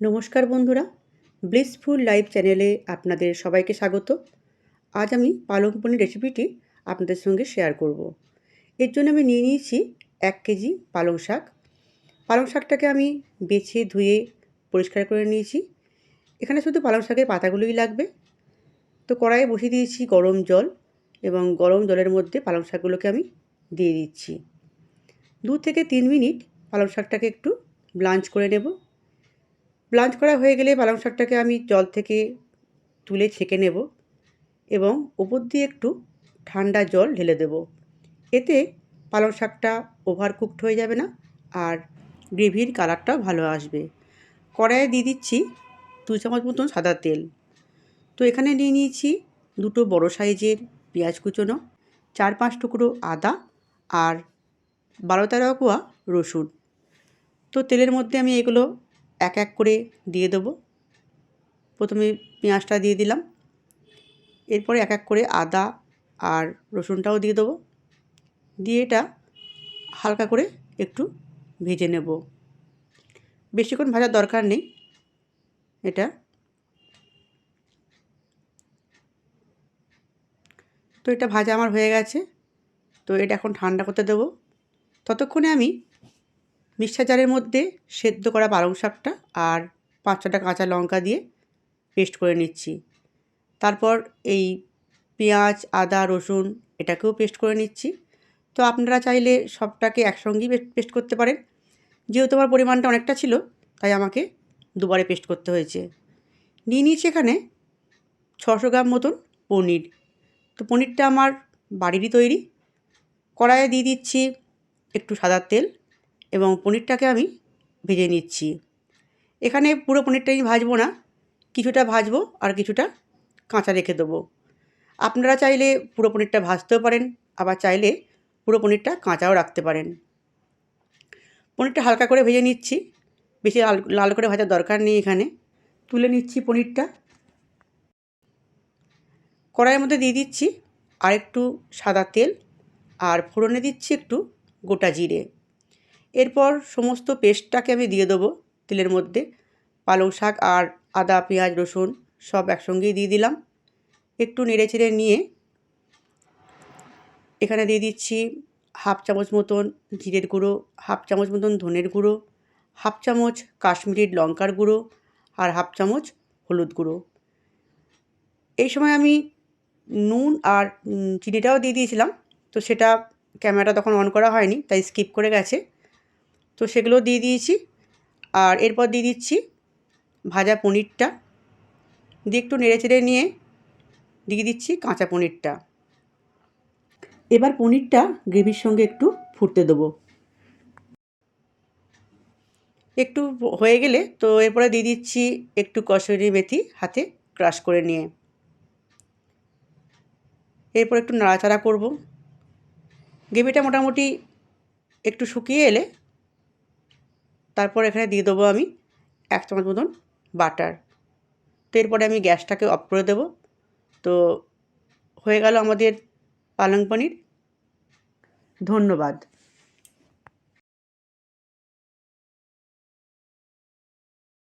নমস্কার বন্ধুরা blissful live চ্যানেলে আপনাদের সবাইকে স্বাগত। আজ আমি পালং পনির রেসিপিটি আপনাদের সঙ্গে শেয়ার করব। এর জন্য আমি নিয়ে নিয়েছি এক কেজি পালং শাক। পালং শাকটাকে আমি বেছে ধুয়ে পরিষ্কার করে নিয়েছি। এখানে শুধু পালং শাকের পাতাগুলোই লাগবে। তো কড়াইয়ে বসিয়ে দিয়েছি গরম জল এবং গরম জলের মধ্যে পালং শাকগুলোকে আমি দিয়ে দিচ্ছি। দু থেকে তিন মিনিট পালং শাকটাকে একটু ব্লাঞ্চ করে নেব। ব্লাঞ্চ করা হয়ে গেলে পালং শাকটাকে আমি জল থেকে তুলে ছেঁকে নেব এবং উপর দিয়ে একটু ঠান্ডা জল ঢেলে দেব। এতে পালং শাকটা ওভার কুকড হয়ে যাবে না আর গ্রেভির কালারটাও ভালো আসবে। কড়াইয়ে দিয়ে দিচ্ছি দু চামচ মতন সাদা তেল। তো এখানে নিয়ে নিয়েছি দুটো বড় সাইজের পেঁয়াজ কুচোনো, চার পাঁচ টুকরো আদা আর বারো তেরো কোয়া রসুন। তো তেলের মধ্যে আমি এগুলো এক এক করে দিয়ে দেবো। প্রথমে পেঁয়াজটা দিয়ে দিলাম। এরপরে এক এক করে আদা আর রসুনটাও দিয়ে দেবো। দিয়ে এটা হালকা করে একটু ভেজে নেব। বেশিক্ষণ ভাজার দরকার নেই। এটা তো এটা ভাজা আমার হয়ে গেছে। তো এটা এখন ঠান্ডা করতে দেবো। ততক্ষণে আমি মিক্সার জারের মধ্যে সেদ্ধ করা পালং শাকটা আর পাঁচ ছটা কাঁচা লঙ্কা দিয়ে পেস্ট করে নিচ্ছি। তারপর এই পেঁয়াজ, আদা, রসুন এটাকেও পেস্ট করে নিচ্ছি। তো আপনারা চাইলে সবটাকে একসঙ্গেই পেস্ট করতে পারেন। যেহেতু আমার পরিমাণটা অনেকটা ছিল, তাই আমাকে দুবারে পেস্ট করতে হয়েছে। নিয়ে নিয়েছি এখানে ছশো গ্রাম মতন পনির। তো পনিরটা আমার বাড়িরই তৈরি। কড়াইয়ে দিয়ে দিচ্ছি একটু সাদা তেল। এবং পনিরটাকে আমি ভেজে নিচ্ছি। এখানে পুরো পনিরটা আমি ভাজবো না, কিছুটা ভাজবো আর কিছুটা কাঁচা রেখে দেবো। আপনারা চাইলে পুরো পনিরটা ভাজতেও পারেন, আবার চাইলে পুরো পনিরটা কাঁচাও রাখতে পারেন। পনিরটা হালকা করে ভেজে নিচ্ছি, বেশি লাল করে ভাজার দরকার নেই এখানে। তুলে নিচ্ছি পনিরটা। কড়াইয়ের মধ্যে দিয়ে দিচ্ছি আর একটু সাদা তেল আর ফোড়নে দিচ্ছি একটু গোটা জিরে। এরপর সমস্ত পেস্টটাকে আমি দিয়ে দেবো তেলের মধ্যে। পালং শাক আর আদা, পেঁয়াজ, রসুন সব একসঙ্গেই দিয়ে দিলাম। একটু নেড়ে চেড়ে নিয়ে এখানে দিয়ে দিচ্ছি হাফ চামচ মতন জিরের গুঁড়ো, হাফ চামচ মতন ধনের গুঁড়ো, হাফ চামচ কাশ্মীরির লঙ্কার গুঁড়ো আর হাফ চামচ হলুদ গুঁড়ো। এই সময় আমি নুন আর চিনিটাও দিয়ে দিয়েছিলাম, তো সেটা ক্যামেরাটা তখন অন করা হয়নি, তাই স্কিপ করে গেছে। তো সেগুলো দিয়ে দিয়েছি। আর এরপর দিয়ে দিচ্ছি ভাজা পনিরটা। দিয়ে একটু নেড়ে চেড়ে নিয়ে দিয়ে দিচ্ছি কাঁচা পনিরটা। এবার পনিরটা গ্রেভির সঙ্গে একটু ফুটতে দেবো। একটু হয়ে গেলে তো এরপরে দিয়ে দিচ্ছি একটু কসুরি মেথি হাতে ক্রাশ করে নিয়ে। এরপর একটু নাড়াচাড়া করব। গ্রেভিটা মোটামুটি একটু শুকিয়ে এলে তারপর এখানে দিয়ে দেবো আমি এক চামচ মতন বাটার। তো এরপরে আমি গ্যাসটাকে অফ করে দেবো। তো হয়ে গেল আমাদের পালং পনির। ধন্যবাদ।